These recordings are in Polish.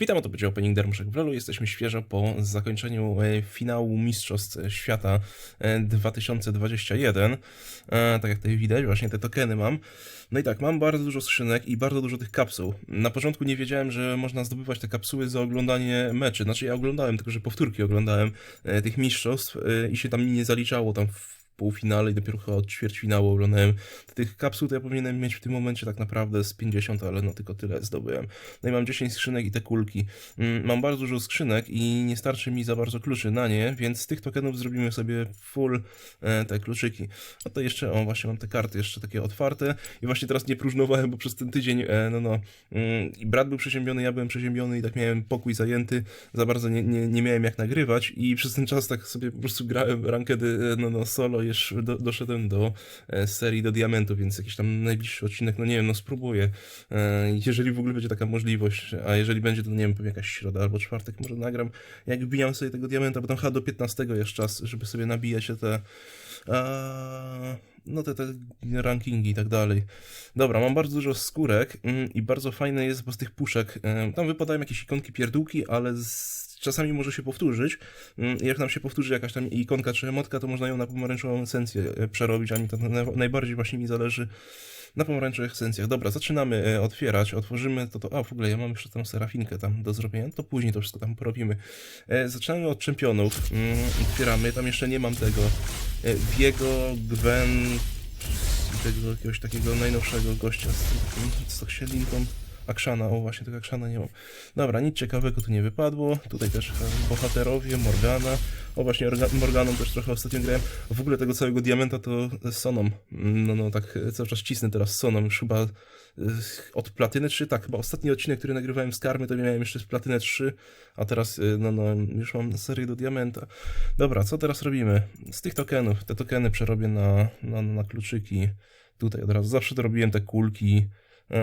Witam, to będzie Opening Dermuszek w Lolu. Jesteśmy świeżo po zakończeniu e, finału Mistrzostw Świata e, 2021. E, tak jak tutaj widać, właśnie te tokeny mam. No i tak, mam bardzo dużo skrzynek i bardzo dużo tych kapsuł. Na początku nie wiedziałem, że można zdobywać te kapsuły za oglądanie meczy. Znaczy ja oglądałem, tylko że powtórki oglądałem e, tych mistrzostw e, i się tam nie zaliczało tam w półfinale i dopiero chyba od ćwierćfinału oglądałem. Tych kapsuł to ja powinienem mieć w tym momencie tak naprawdę z 50, ale no tylko tyle zdobyłem. No i mam 10 skrzynek i te kulki. Mm, Mam bardzo dużo skrzynek i nie starczy mi za bardzo kluczy na nie, więc z tych tokenów zrobimy sobie full e, te kluczyki. A to jeszcze, o właśnie mam te karty jeszcze takie otwarte i właśnie teraz nie próżnowałem, bo przez ten tydzień, e, no no, mm, i brat był przeziębiony, ja byłem przeziębiony i tak miałem pokój zajęty, za bardzo nie, nie, nie miałem jak nagrywać i przez ten czas tak sobie po prostu grałem rankedy, e, no no, solo, jeszcze do, doszedłem do e, serii do diamentu, więc jakiś tam najbliższy odcinek, no nie wiem, no spróbuję. E, jeżeli w ogóle będzie taka możliwość, a jeżeli będzie, to nie wiem, pewnie jakaś środa albo czwartek może nagram, jak wbijam sobie tego diamenta, bo tam chyba do 15 jest czas, żeby sobie nabijać te a, no te, te rankingi i tak dalej. Dobra, mam bardzo dużo skórek mm, i bardzo fajne jest, bo z tych puszek, tam wypadają jakieś ikonki pierdółki, ale z, czasami może się powtórzyć. Mm, Jak nam się powtórzy jakaś tam ikonka czy emotka, to można ją na pomarańczową esencję e, przerobić, a mi to na, najbardziej właśnie mi zależy na pomarańczowych esencjach. Dobra, zaczynamy e, otwierać, otworzymy to, to, a w ogóle ja mam jeszcze tą serafinkę tam do zrobienia, to później to wszystko tam porobimy. E, zaczynamy od czempionów, mm, otwieramy, tam jeszcze nie mam tego e, Viego, Gwen tego jakiegoś takiego najnowszego gościa z, z tą sielinką. Akshana, o właśnie tego Akshana nie mam. Dobra, nic ciekawego tu nie wypadło. Tutaj też e, bohaterowie, Morgana. O właśnie Orga- Morganą też trochę ostatnio grałem. W ogóle tego całego diamenta to z Soną. No, no tak e, cały czas cisnę teraz Soną. Już chyba e, od Platyny 3, tak, chyba ostatni odcinek, który nagrywałem z Karmy, to miałem jeszcze z Platynę 3, a teraz e, no, no, już mam serię do diamenta. Dobra, co teraz robimy? Z tych tokenów, te tokeny przerobię na, na, na kluczyki. Tutaj od razu, zawsze to robiłem te kulki,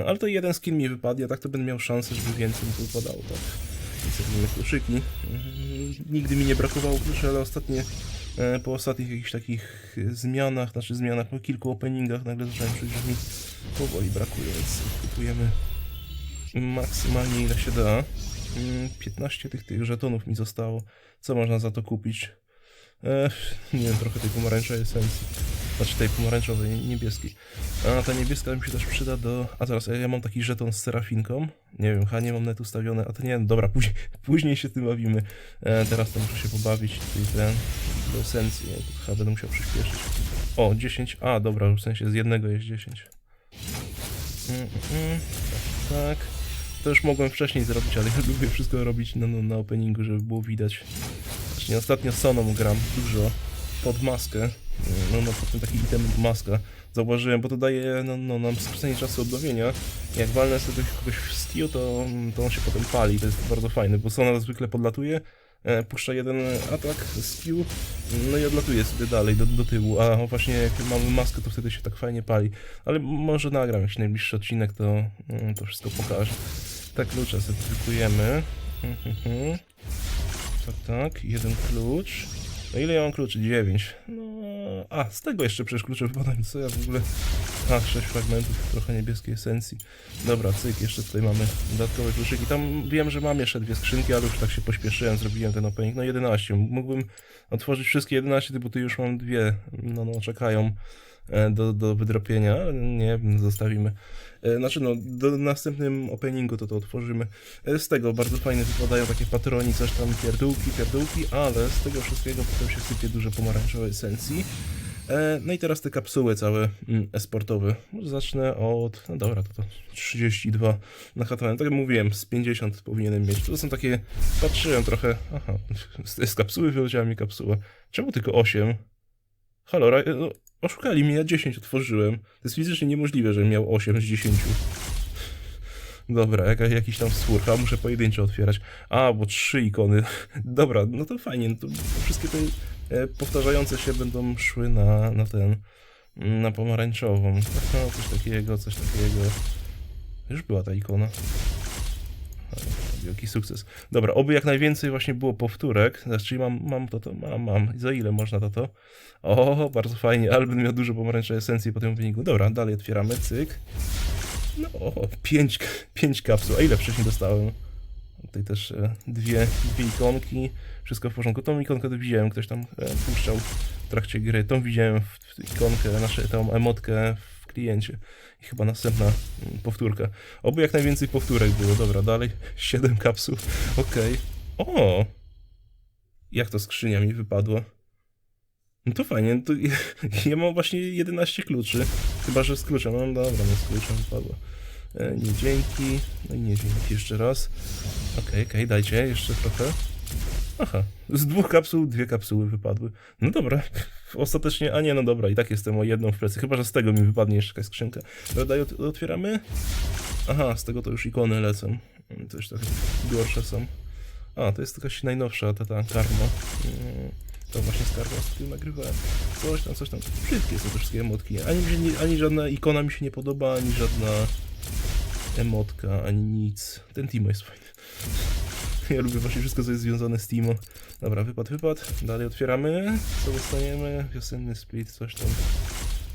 Ale to jeden skin mi wypadnie, tak to będę miał szansę, żeby więcej mi wypadało, tak. Kluczyki. Mm, Nigdy mi nie brakowało kluczy, ale ostatnie, e, po ostatnich jakichś takich zmianach, znaczy zmianach, po kilku openingach nagle zacząłem czuć, że mi powoli brakuje, więc kupujemy maksymalnie ile się da. Mm, 15 tych, tych żetonów mi zostało. Co można za to kupić? E, nie wiem, trochę tej pomarańczowej esencji. Znaczy tej pomarańczowej, nie- niebieskiej. A ta niebieska mi się też przyda do... A zaraz, ja, ja mam taki żeton z serafinką. Nie wiem, chyba nie mam net ustawione. A to nie, dobra, później, później się tym bawimy. E, teraz to muszę się pobawić. Tutaj ten, do esencji. Chyba będę musiał przyspieszyć. O, 10. A, dobra, w sensie z jednego jest 10. Mm, mm. Tak, tak. To już mogłem wcześniej zrobić, ale ja lubię wszystko robić na, na, na openingu, żeby było widać. Właśnie ostatnio Soną gram dużo pod maskę. No, no potem taki item maska zauważyłem, bo to daje no, no, nam skrócenie czasu odnowienia. Jak walnę sobie kogoś w skill, to, to on się potem pali. To jest bardzo fajne, bo Sona zwykle podlatuje, e, puszcza jeden atak, skill, no i odlatuje sobie dalej do, do tyłu. A właśnie jak mamy maskę, to wtedy się tak fajnie pali. Ale może nagram jakiś najbliższy odcinek, to, mm, to wszystko pokażę. Te klucze sobie drukujemy. Mhm, mhm. Tak, tak, jeden klucz. No ile ja mam kluczy? 9. No, a, z tego jeszcze przecież klucze wypadają. Co ja w ogóle... A, 6 fragmentów, trochę niebieskiej esencji. Dobra, cyk, jeszcze tutaj mamy dodatkowe kluczyki. Tam wiem, że mam jeszcze dwie skrzynki, ale już tak się pośpieszyłem, zrobiłem ten opening. No 11. Mógłbym otworzyć wszystkie 11, bo tu już mam dwie. No, no, czekają do, do wydropienia, nie, zostawimy. E, Znaczy no, do następnym openingu to to otworzymy. E, Z tego bardzo fajnie wypadają takie patroni, coś tam pierdółki, pierdółki, ale z tego wszystkiego potem się sypie dużo pomarańczowej esencji. E, No i teraz te kapsuły całe mm, esportowe. Zacznę od, no dobra, to, to 32 nakatałem. Tak jak mówiłem, z 50 powinienem mieć. To są takie, patrzyłem trochę, aha, z, z kapsuły wyleciała mi kapsuła. Czemu tylko 8? Halo, no, oszukali mnie, ja 10 otworzyłem. To jest fizycznie niemożliwe, żebym miał 8 z 10. Dobra, jaka, jakiś tam stwór, a muszę pojedynczo otwierać. A, bo trzy ikony. Dobra, no to fajnie, no to wszystkie te e, powtarzające się będą szły na, na ten, na pomarańczową. No, coś takiego, coś takiego. Już była ta ikona. Wielki sukces. Dobra, oby jak najwięcej właśnie było powtórek. Znaczy mam, mam to, to mam, mam. Za ile można to to? O, bardzo fajnie, będę miał dużo pomarańczowej esencji po tym wyniku. Dobra, dalej otwieramy, cyk. No, pięć, pięć kapsuł. A ile wcześniej dostałem? Tutaj też e, dwie, dwie ikonki, wszystko w porządku. Tą ikonkę to widziałem, ktoś tam e, puszczał w trakcie gry. Tą widziałem w, ikonkę, nasze, tą emotkę kliencie. I chyba następna mm, powtórka. Oby jak najwięcej powtórek było. Dobra, dalej. 7 kapsuł. Okej. O! Jak to skrzynia mi wypadła? No to fajnie, to ja, ja mam właśnie 11 kluczy. Chyba, że z kluczem. No dobra, no z kluczem wypadło. E, nie dzięki. No i nie dzięki jeszcze raz. Okej, okej, dajcie jeszcze trochę. Aha, z dwóch kapsuł dwie kapsuły wypadły. No dobra, ostatecznie, a nie, no dobra, i tak jestem o jedną w plecy, chyba, że z tego mi wypadnie jeszcze jakaś skrzynka. Daj, ot- otwieramy. Aha, z tego to już ikony lecą. To już trochę gorsze są. A, to jest jakaś najnowsza, ta, ta karma. Mm, To właśnie z karma, z którym nagrywałem. Coś tam, coś tam. Wszystkie są te wszystkie emotki. Ani, nie, ani żadna ikona mi się nie podoba, ani żadna emotka, ani nic. Ten Timo jest fajny. Ja lubię właśnie wszystko, co jest związane z Timo. Dobra, wypad, wypad. Dalej otwieramy. Co dostaniemy? Wiosenny split, coś tam.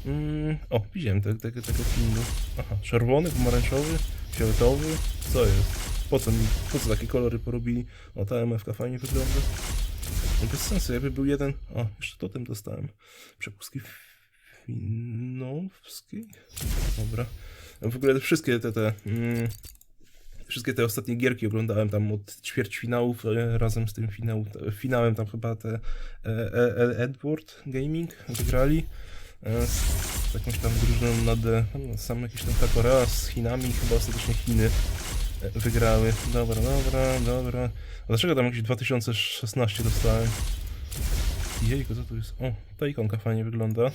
Mm, o, widziałem te, te, tego filmu. Aha, czerwony, pomarańczowy, fioletowy. Co jest? Po co mi, po co takie kolory porobili? O, ta MFK fajnie wygląda. No bez sensu, jakby był jeden... O, jeszcze totem dostałem. Przepustki finowskiej? Dobra. W ogóle wszystkie te, te mm, wszystkie te ostatnie gierki oglądałem tam od ćwierćfinałów e, razem z tym finał, te- finałem tam chyba te e, e, e, Edward Gaming wygrali e, z jakąś tam drużyną na D, no, sam jakiś tam ta Korea z Chinami, chyba ostatecznie Chiny e, wygrały. Dobra, dobra, dobra. A dlaczego tam jakieś 2016 dostałem? Jejku, co tu jest? O, ta ikonka fajnie wygląda.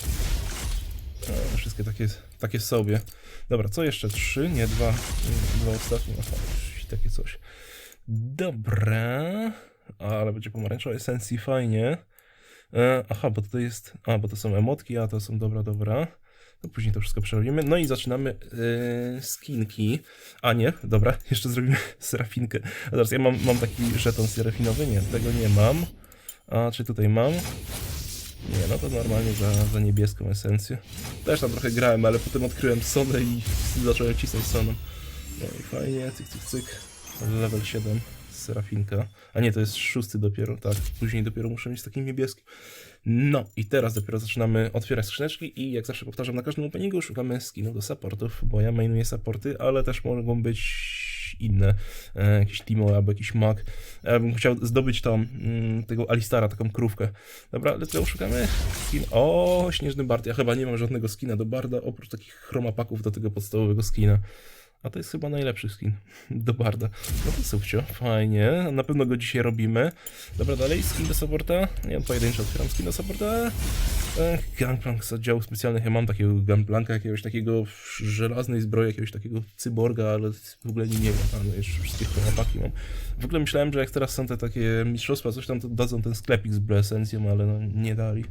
Wszystkie takie, takie sobie. Dobra, co jeszcze? Trzy? Nie, dwa. Dwa ostatnie. Aha, takie coś. Dobra. Ale będzie pomarańczowa esencji, fajnie. E, aha, bo to jest... A, bo to są emotki, a to są... Dobra, dobra. To później to wszystko przerobimy. No i zaczynamy e, skinki. A nie, dobra, jeszcze zrobimy serafinkę. A teraz ja mam, mam taki żeton serafinowy. Nie, tego nie mam. A czy tutaj mam? Nie, no to normalnie za, za niebieską esencję. Też tam trochę grałem, ale potem odkryłem Sonę i zacząłem cisnąć Soną. No i fajnie, cyk, cyk, cyk. Level 7, Serafinka. A nie, to jest szósty dopiero, tak. Później dopiero muszę mieć taki niebieski. No i teraz dopiero zaczynamy otwierać skrzyneczki i jak zawsze powtarzam na każdym openingu, szukamy skinów do supportów, bo ja mainuję supporty, ale też mogą być inne, e, jakiś Timo albo jakiś Mac. Ja bym chciał zdobyć tą, mm, tego Alistara, taką krówkę. Dobra, let's go, szukamy skin. O, śnieżny Bard. Ja chyba nie mam żadnego skina do Barda, oprócz takich chromapaków do tego podstawowego skina. A to jest chyba najlepszy skin do Barda. No to subcio, fajnie. Na pewno go dzisiaj robimy. Dobra, dalej, skin do supporta. Ja pojedynczo otwieram skin do supporta. Gangplank z oddziałów specjalnych. Ja mam takiego Gangplanka, jakiegoś takiego żelaznej zbroi, jakiegoś takiego cyborga, ale w ogóle nie, wiem. A no jeszcze wszystkie chropaki mam. W ogóle myślałem, że jak teraz są te takie mistrzostwa, coś tam, to dadzą ten sklepik z Blesencją, ale no nie dali.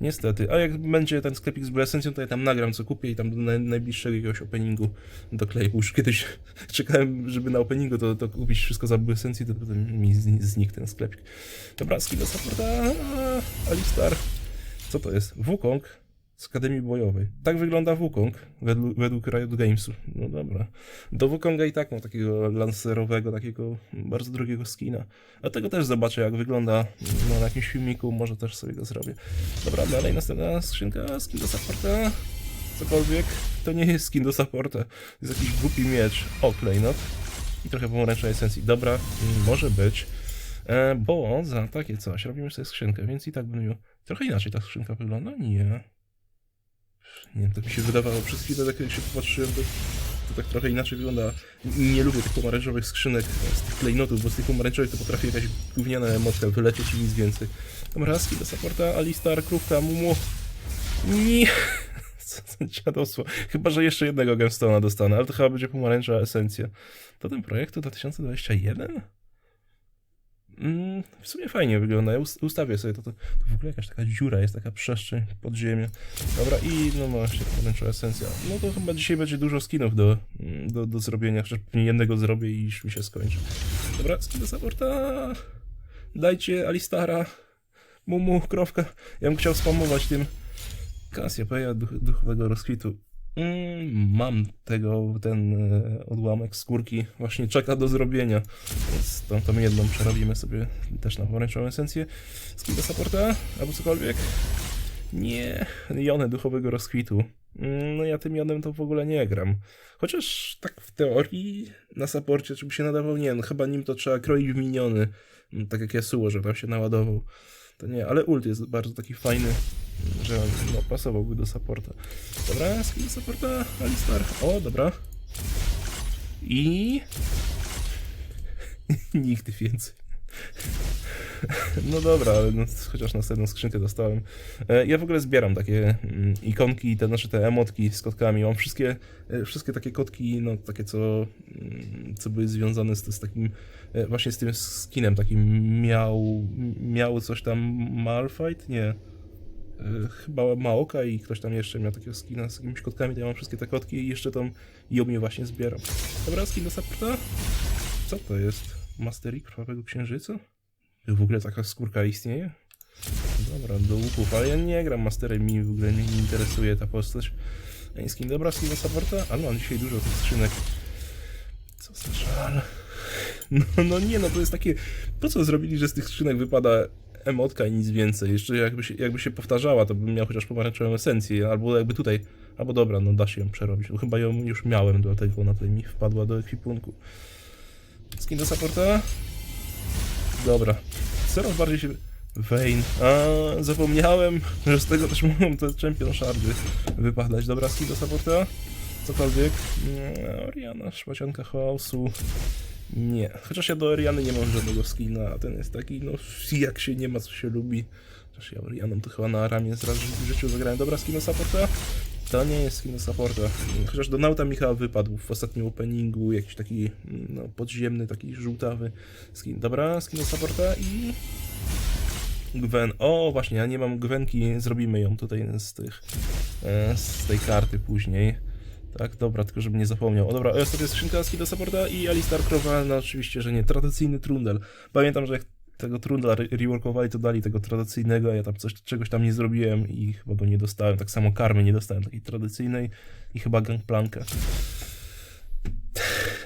Niestety. A jak będzie ten sklepik z Blesencją, to ja tam nagram co kupię i tam do naj, najbliższego jakiegoś openingu dokleję. Już kiedyś czekałem, żeby na openingu to, to kupić wszystko za Blesencję, to potem mi zni- znikł ten sklepik. Dobra, skill do supporta. Alistar. Co to jest? Wukong z Akademii Bojowej. Tak wygląda Wukong według, według Riot Gamesu. No dobra. Do Wukonga i tak mam takiego lancerowego, takiego bardzo drogiego skina. A tego też zobaczę jak wygląda no, na jakimś filmiku, może też sobie go zrobię. Dobra, dalej następna skrzynka, skin do supporta. Cokolwiek. To nie jest skin do supporta. Jest jakiś głupi miecz. O, klejnot. I trochę pomarańczowej esencji. Dobra, może być. E, bo za takie coś robimy sobie skrzynkę, więc i tak będę miał... Trochę inaczej ta skrzynka wygląda? Nie. Nie tak mi się wydawało. Przez chwilę, tak jak się popatrzyłem, to, to tak trochę inaczej wygląda. Nie lubię tych pomarańczowych skrzynek z tych klejnotów, bo z tych pomarańczowych to potrafi jakaś gówniana emotka wylecieć i nic więcej. Mrazki do supporta, Alistar, Krówka, Mumu. Nie. Co za dziadosło. Chyba, że jeszcze jednego gemstona dostanę, ale to chyba będzie pomarańcza esencja. To ten projekt to 2021? Mm, w sumie fajnie wygląda. Ja ust- ustawię sobie to, to. To w ogóle jakaś taka dziura jest, taka przestrzeń pod ziemię. Dobra, i no właśnie, pomarańczowa esencja. No to chyba dzisiaj będzie dużo skinów do, mm, do, do zrobienia. Chociaż pewnie jednego zrobię i już mi się skończy. Dobra, skin do supporta. Dajcie Alistara. Mumu, krowka. Ja bym chciał spamować tym Cassiopeia duch, duchowego rozkwitu. Mm, mam tego, ten e, odłamek skórki właśnie czeka do zrobienia. Więc tą, tą jedną przerobimy sobie też na pomarańczową esencję. Do supporta albo cokolwiek. Nie, jonę duchowego rozkwitu. Mm, No ja tym jonem to w ogóle nie gram. Chociaż tak w teorii na saporcie czy by się nadawał, nie no chyba nim to trzeba kroić w miniony. Mm, Tak jak Yasuo, że tam się naładował. To nie, ale ult jest bardzo taki fajny, że no, pasowałby do supporta. Dobra, skill supporta, Alistar. O, dobra. I... Nigdy więcej. No dobra, ale no, chociaż następną skrzynkę dostałem. E, Ja w ogóle zbieram takie mm, ikonki, te, znaczy te emotki z kotkami. Mam wszystkie, e, wszystkie takie kotki, no takie co, mm, co były związane z, z takim, e, właśnie z tym skinem, takim miał, miał coś tam Malfight? Nie. Chyba Maoka i ktoś tam jeszcze miał takiego skina z jakimiś kotkami, to ja mam wszystkie te kotki i jeszcze tą Yumię właśnie zbieram. Dobra, skin do supporta? Co to jest? Mastery Krwawego Księżyca? W ogóle taka skórka istnieje? Dobra, do łupów, ale ja nie gram Masterem, mi w ogóle nie, interesuje ta postać. Ej, skin dobra, skin do supporta? Ale mam dzisiaj dużo tych skrzynek. Co za żal. No, no nie, no to jest takie... Po co zrobili, że z tych skrzynek wypada emotka i nic więcej? Jeszcze jakby się, jakby się powtarzała, to bym miał chociaż pomarańczową esencję, albo jakby tutaj... Albo dobra, no da się ją przerobić. No, chyba ją już miałem, dlatego ona tutaj mi wpadła do ekwipunku. Skin do supporta? Dobra. Coraz bardziej się... Vayne. A, zapomniałem, że z tego też mogą te champion shardy wypadać. Dobra, skin do supporta? Cokolwiek. Nie, Oriana, szmacianka chaosu. Nie. Chociaż ja do Oriany nie mam żadnego skina, a ten jest taki, no jak się nie ma, co się lubi. Chociaż ja Orianą to chyba na ramię raz w życiu zagrałem. Dobra, skin do supporta? To nie jest skin supporta. Chociaż do Nauta Michała wypadł w ostatnim openingu, jakiś taki no, podziemny, taki żółtawy skin. Dobra, skin supporta i... Gwen. O, właśnie, ja nie mam Gwenki, zrobimy ją tutaj z tych, e, z tej karty później. Tak, dobra, tylko żebym nie zapomniał. O dobra, ostatnia skrzynka skin do supporta i Alistar Krowal, no oczywiście, że nie. Tradycyjny trundel. Pamiętam, że jak tego trundla re- reworkowali, to dali tego tradycyjnego, ja tam coś, czegoś tam nie zrobiłem i chyba go nie dostałem. Tak samo karmy nie dostałem, takiej tradycyjnej i chyba gangplankę.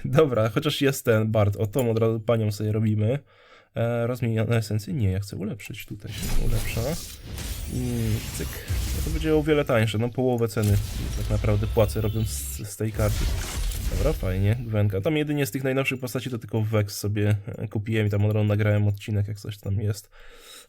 Dobra, chociaż jest ten Bart, o tą od razu panią sobie robimy. E, rozmienione esencje? Nie, ja chcę ulepszyć. Tutaj się ulepsza. I cyk. No to będzie o wiele tańsze, no połowę ceny tak naprawdę płacę robiąc z, z tej karty. Dobra, fajnie, Gwenka. Tam jedynie z tych najnowszych postaci to tylko Vex sobie e, kupiłem i tam razu nagrałem odcinek, jak coś tam jest.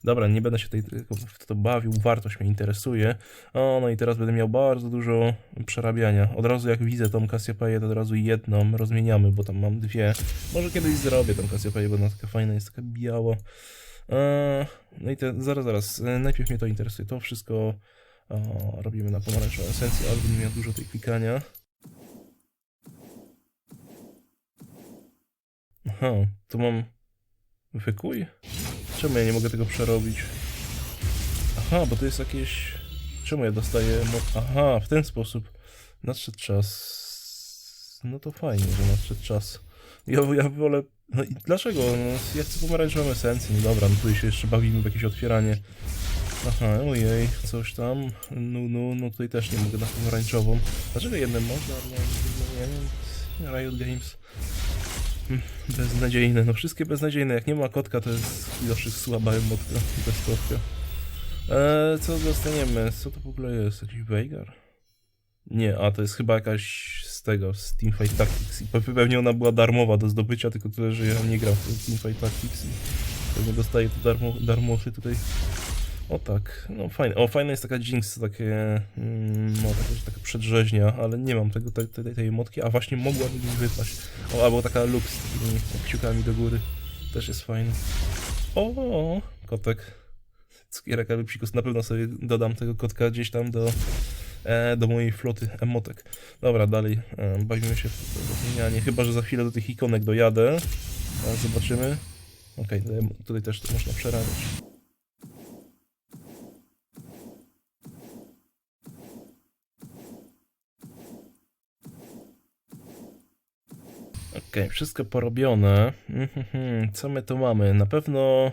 Dobra, nie będę się tutaj tylko w to bawił, wartość mnie interesuje. O, no i teraz będę miał bardzo dużo przerabiania. Od razu jak widzę tą Cassiopeię, to od razu jedną rozmieniamy, bo tam mam dwie. Może kiedyś zrobię tą Cassiopeię, bo ona taka fajna, jest taka biała. Eee, no i te, zaraz, zaraz, e, najpierw mnie to interesuje. To wszystko o, robimy na pomarańczową esencję, ale będę miał dużo tej klikania. Aha, tu mam wykuj? Czemu ja nie mogę tego przerobić? Aha, bo to jest jakieś... Czemu ja dostaję... Aha, w ten sposób. Nadszedł czas. No to fajnie, że nadszedł czas. Ja, ja wolę... No i dlaczego? No, ja chcę pomarańczową esencję. No dobra, no tutaj się jeszcze bawimy w jakieś otwieranie. Aha, ojej, coś tam. No, no, no tutaj też nie mogę na pomarańczową. Dlaczego jednym można, nie, nie wiem. Riot Games. Beznadziejne, no wszystkie beznadziejne. Jak nie ma kotka, to jest dosyć słaba emotka bez kotka. Eee, co dostaniemy? Co to w ogóle jest? Jakiś Veigar? Nie, a to jest chyba jakaś z tego, z Teamfight Tactics. I pe- pewnie ona była darmowa do zdobycia, tylko tyle, że ja nie gram w Teamfight Tactics i pewnie dostaję to darmo, darmosy tutaj. O tak, no fajne. O, fajna jest taka Jinx, takie, mm, no taka, taka przedrzeźnia, ale nie mam tego, tej, tej, tej emotki, a właśnie mogłaby mi wypaść. O, albo taka Lux z takimi kciukami do góry. Też jest fajny. O, kotek. Cukierek albo psikus. Na pewno sobie dodam tego kotka gdzieś tam do, e, do mojej floty emotek. Dobra, dalej e, bawimy się w to zmienianie. Chyba, że za chwilę do tych ikonek dojadę. Zobaczymy. Okej, tutaj- tutaj też to można przerabiać. Wszystko porobione. Mhm, Co my tu mamy? Na pewno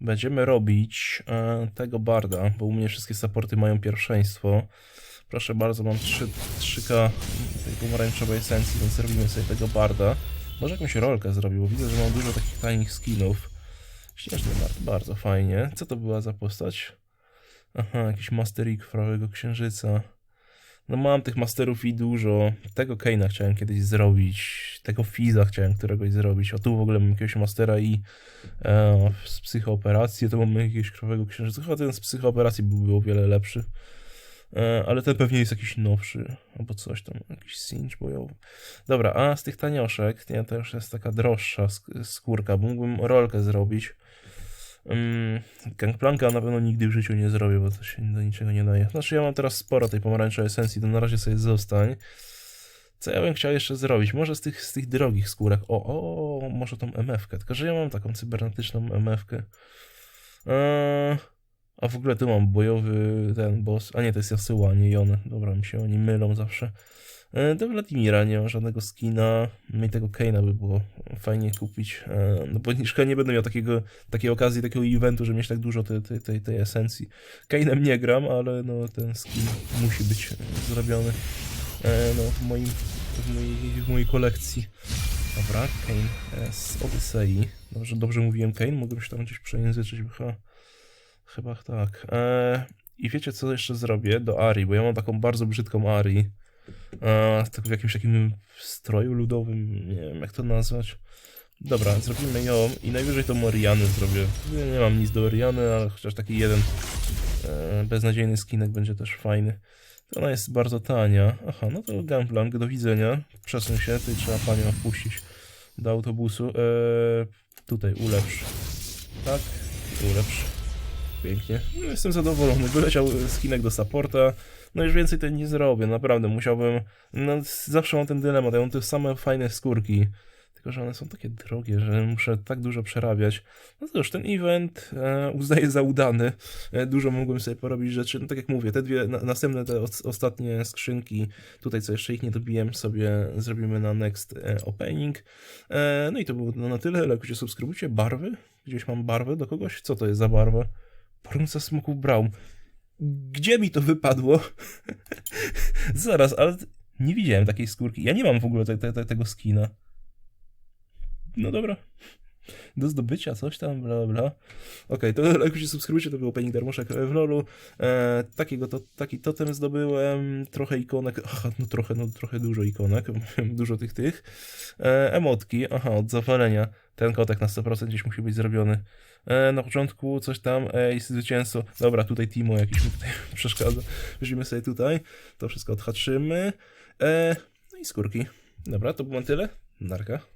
będziemy robić e, tego barda, bo u mnie wszystkie supporty mają pierwszeństwo. Proszę bardzo, mam 3, 3K tej pomarańczowej esencji, więc zrobimy sobie tego barda. Może jakąś rolkę zrobił, bo widzę, że mam dużo takich tanich skinów. Śnieżny bard, bardzo fajnie. Co to była za postać? Aha, jakiś masterik prawego księżyca. No mam tych masterów i dużo. Tego Kane'a chciałem kiedyś zrobić. Tego Fiza chciałem któregoś zrobić. O tu w ogóle mam jakiegoś mastera i e, z psychooperacji. To mamy jakiegoś krwawego księżyca. Chyba ten z psychooperacji byłby o wiele lepszy. E, ale ten pewnie jest jakiś nowszy. Albo coś tam. Jakiś cinch bojowy. Dobra, a z tych tanioszek, nie, to już jest taka droższa sk- skórka. Mógłbym rolkę zrobić. Um, Gangplanka na pewno nigdy w życiu nie zrobię, bo to się do niczego nie daje. Znaczy ja mam teraz sporo tej pomarańczowej esencji, to na razie sobie zostań. Co ja bym chciał jeszcze zrobić? Może z tych, z tych drogich skórek. O, o, może tą MF-kę. Tylko, że ja mam taką cybernetyczną MF-kę. Eee, a w ogóle tu mam bojowy ten boss. A nie, to jest Yasuo, nie Jon. Dobra, mi się oni mylą zawsze. E, Do Wladimira nie mam żadnego skina. No i tego Kane'a by było fajnie kupić. E, No bo niż nie będę miał takiego, takiej okazji, takiego eventu, że mieć tak dużo tej, tej, tej, tej esencji. Kane'em nie gram, ale no ten skin musi być zrobiony e, no, w, moim, w, mojej, w mojej kolekcji. Dobra, Kane z Odyssei. Dobrze, dobrze mówiłem Kane? Mogłem się tam gdzieś przejęzyczyć, chyba, chyba tak. I wiecie co jeszcze zrobię do Ari, bo ja mam taką bardzo brzydką Ari. E, w jakimś takim stroju ludowym, nie wiem jak to nazwać. Dobra, zrobimy ją i najwyżej to Moriany zrobię. Nie, mam nic do Oriany, ale chociaż taki jeden e, beznadziejny skinek będzie też fajny. To ona jest bardzo tania. Aha, no to Gunplank, do widzenia. Przesuń się, tutaj trzeba panią wpuścić do autobusu. E, tutaj ulepsz. Tak, ulepsz. Pięknie. No, jestem zadowolony. Wyleciał skinek do supporta. No już więcej tutaj nie zrobię, naprawdę. Musiałbym. No, zawsze mam ten dylemat. Ja mam te same fajne skórki. Tylko, że one są takie drogie, że muszę tak dużo przerabiać. No już ten event e, uznaję za udany. E, dużo mogłem sobie porobić rzeczy. No tak jak mówię, te dwie na, następne, te os, ostatnie skrzynki, tutaj co jeszcze ich nie dobiłem, sobie zrobimy na next e, opening. E, no i to było na tyle. Lajkujcie, subskrybujcie. Barwy? Gdzieś mam barwę do kogoś? Co to jest za barwa? Porunca smoków Brown. Gdzie mi to wypadło? Zaraz, ale nie widziałem takiej skórki. Ja nie mam w ogóle te, te, te, tego skina. No dobra. Do zdobycia, coś tam, bla bla. Okej, to jak się subskrybujcie, to był opening darmoszek w LoLu. E, takiego to, taki totem zdobyłem, trochę ikonek, aha, no trochę, no trochę dużo ikonek, dużo tych tych. E, emotki, aha, od zawalenia. Ten kotek na 100% gdzieś musi być zrobiony. E, na początku coś tam, ej, zwycięzco. Dobra, tutaj Timo jakiś mi tutaj przeszkadza. Weźmiemy sobie tutaj, to wszystko odhaczymy. E, no i skórki. Dobra, to było tyle. Narka.